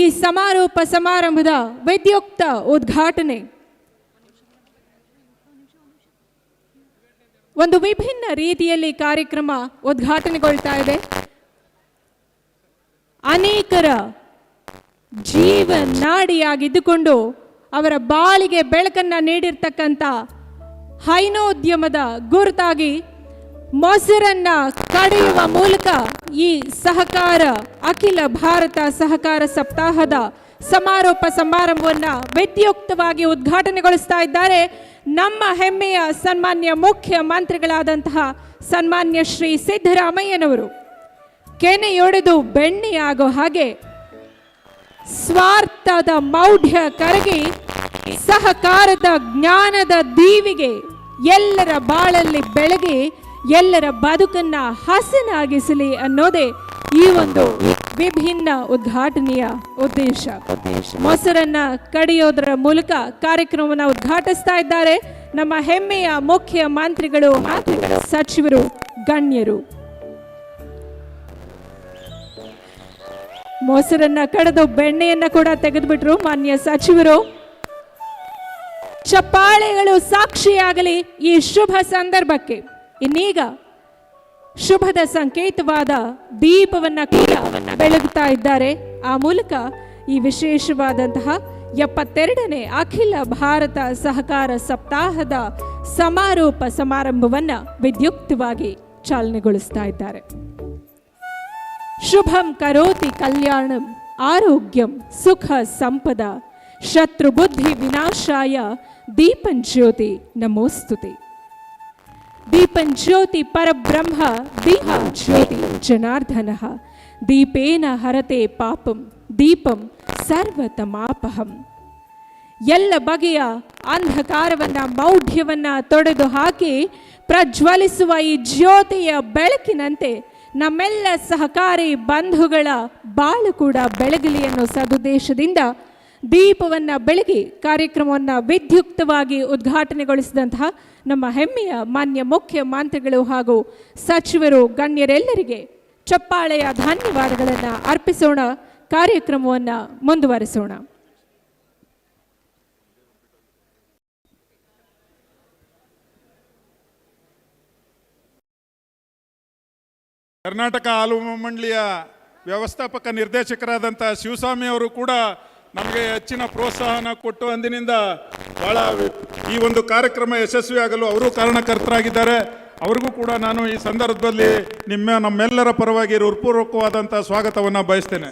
ಈ ಸಮಾರೋಪ ಸಮಾರಂಭದ ವೈದ್ಯೋಕ್ತ ಉದ್ಘಾಟನೆ. ಒಂದು ವಿಭಿನ್ನ ರೀತಿಯಲ್ಲಿ ಕಾರ್ಯಕ್ರಮ ಉದ್ಘಾಟನೆಗೊಳ್ತಾ ಇದೆ. ಅನೇಕರ ಜೀವ ನಾಡಿಯಾಗಿದ್ದುಕೊಂಡು ಅವರ ಬಾಳಿಗೆ ಬೆಳಕನ್ನ ನೀಡಿರ್ತಕ್ಕಂಥ ಹೈನೋದ್ಯಮದ ಗುರುತಾಗಿ ಮೊಸರನ್ನ ಕಡೆಯುವ ಮೂಲಕ ಈ ಸಹಕಾರ, ಅಖಿಲ ಭಾರತ ಸಹಕಾರ ಸಪ್ತಾಹದ ಸಮಾರೋಪ ಸಮಾರಂಭವನ್ನ ವ್ಯಕ್ತಿಯುಕ್ತವಾಗಿ ಉದ್ಘಾಟನೆಗೊಳಿಸ್ತಾ ಇದ್ದಾರೆ. ನಮ್ಮ ಹೆಮ್ಮೆಯ ಸನ್ಮಾನ್ಯ ಮುಖ್ಯ ಮಂತ್ರಿಗಳಾದಂತಹ ಸನ್ಮಾನ್ಯ ಶ್ರೀ ಸಿದ್ದರಾಮಯ್ಯನವರು. ಕೆನೆಯೊಡೆದು ಬೆಣ್ಣೆಯಾಗೋ ಹಾಗೆ ಸ್ವಾರ್ಥದ ಮೌಢ್ಯ ಕರಗಿ ಸಹಕಾರದ ಜ್ಞಾನದ ದೀವಿಗೆ ಎಲ್ಲರ ಬಾಳಲ್ಲಿ ಬೆಳಗಿ ಎಲ್ಲರ ಬದುಕನ್ನ ಹಸನಾಗಿಸಲಿ ಅನ್ನೋದೇ ಈ ಒಂದು ವಿಭಿನ್ನ ಉದ್ಘಾಟನೆಯ ಉದ್ದೇಶ. ಮೊಸರನ್ನ ಕಡಿಯೋದರ ಮೂಲಕ ಕಾರ್ಯಕ್ರಮವನ್ನು ಉದ್ಘಾಟಿಸ್ತಾ ಇದ್ದಾರೆ ನಮ್ಮ ಹೆಮ್ಮೆಯ ಮುಖ್ಯ ಮಂತ್ರಿಗಳು. ಸಚಿವರು ಗಣ್ಯರು. ಮೊಸರನ್ನ ಕಡಿದು ಬೆಣ್ಣೆಯನ್ನ ಕೂಡ ತೆಗೆದುಬಿಟ್ರು ಮಾನ್ಯ ಸಚಿವರು. ಚಪ್ಪಾಳೆಗಳು ಸಾಕ್ಷಿಯಾಗಲಿ ಈ ಶುಭ ಸಂದರ್ಭಕ್ಕೆ. ಇನ್ನೀಗ ಶುಭದ ಸಂಕೇತವಾದ ದೀಪವನ್ನ ಕೂಡ ಬೆಳಗುತ್ತಾ ಇದ್ದಾರೆ. ಆ ಮೂಲಕ ಈ ವಿಶೇಷವಾದಂತಹ ಎಪ್ಪತ್ತೆರಡನೇ ಅಖಿಲ ಭಾರತ ಸಹಕಾರ ಸಪ್ತಾಹದ ಸಮಾರೋಪ ಸಮಾರಂಭವನ್ನ ವಿದ್ಯುಕ್ತವಾಗಿ ಚಾಲನೆಗೊಳಿಸ್ತಾ ಇದ್ದಾರೆ. ಶುಭಂ ಕರೋತಿ ಕಲ್ಯಾಣಂ ಆರೋಗ್ಯಂ ಸುಖ ಸಂಪದ ಶತ್ರು ಬುದ್ಧಿ ವಿನಾಶಾಯ ದೀಪಂ ಜ್ಯೋತಿ ನಮೋಸ್ತುತಿ. ದೀಪಂ ಜ್ಯೋತಿ ಪರಬ್ರಹ್ಮ ದೀಪಂ ಜ್ಯೋತಿ ಜನಾರ್ದನ. ದೀಪೇನ ಹರತೆ ಪಾಪಂ ದೀಪಂ ಸರ್ವತಮಾಪಹಂ. ಎಲ್ಲ ಬಗೆಯ ಅಂಧಕಾರವನ್ನ ಮೌಢ್ಯವನ್ನ ತೊಡೆದು ಹಾಕಿ ಪ್ರಜ್ವಲಿಸುವ ಈ ಜ್ಯೋತಿಯ ಬೆಳಕಿನಂತೆ ನಮ್ಮೆಲ್ಲ ಸಹಕಾರಿ ಬಂಧುಗಳ ಬಾಳು ಕೂಡ ಬೆಳಗಲಿ ಅನ್ನೋ ಸದುದ್ದೇಶದಿಂದ ದೀಪವನ್ನ ಬೆಳಗಿ ಕಾರ್ಯಕ್ರಮವನ್ನು ವಿದ್ಯುಕ್ತವಾಗಿ ಉದ್ಘಾಟನೆಗೊಳಿಸಿದಂತಹ ನಮ್ಮ ಹೆಮ್ಮೆಯ ಮಾನ್ಯ ಮುಖ್ಯ ಮಂತ್ರಿಗಳು ಹಾಗೂ ಸಚಿವರು, ಗಣ್ಯರೆಲ್ಲರಿಗೆ ಚಪ್ಪಾಳೆಯ ಧನ್ಯವಾದಗಳನ್ನು ಅರ್ಪಿಸೋಣ. ಕಾರ್ಯಕ್ರಮವನ್ನು ಮುಂದುವರಿಸೋಣ. ಕರ್ನಾಟಕ ಹಾಲು ಮಂಡಳಿಯ ವ್ಯವಸ್ಥಾಪಕ ನಿರ್ದೇಶಕರಾದಂಥ ಶಿವಸ್ವಾಮಿ ಅವರು ಕೂಡ ನಮಗೆ ಹೆಚ್ಚಿನ ಪ್ರೋತ್ಸಾಹನ ಕೊಟ್ಟು ಅಂದಿನಿಂದ ಬಹಳ ಈ ಒಂದು ಕಾರ್ಯಕ್ರಮ ಯಶಸ್ವಿಯಾಗಲು ಅವರು ಕಾರಣಕರ್ತರಾಗಿದ್ದಾರೆ. ಅವ್ರಿಗೂ ಕೂಡ ನಾನು ಈ ಸಂದರ್ಭದಲ್ಲಿ ನಿಮ್ಮ ನಮ್ಮೆಲ್ಲರ ಪರವಾಗಿ ಹೃತ್ಪೂರ್ವಕವಾದಂಥ ಸ್ವಾಗತವನ್ನು ಬಯಸ್ತೇನೆ.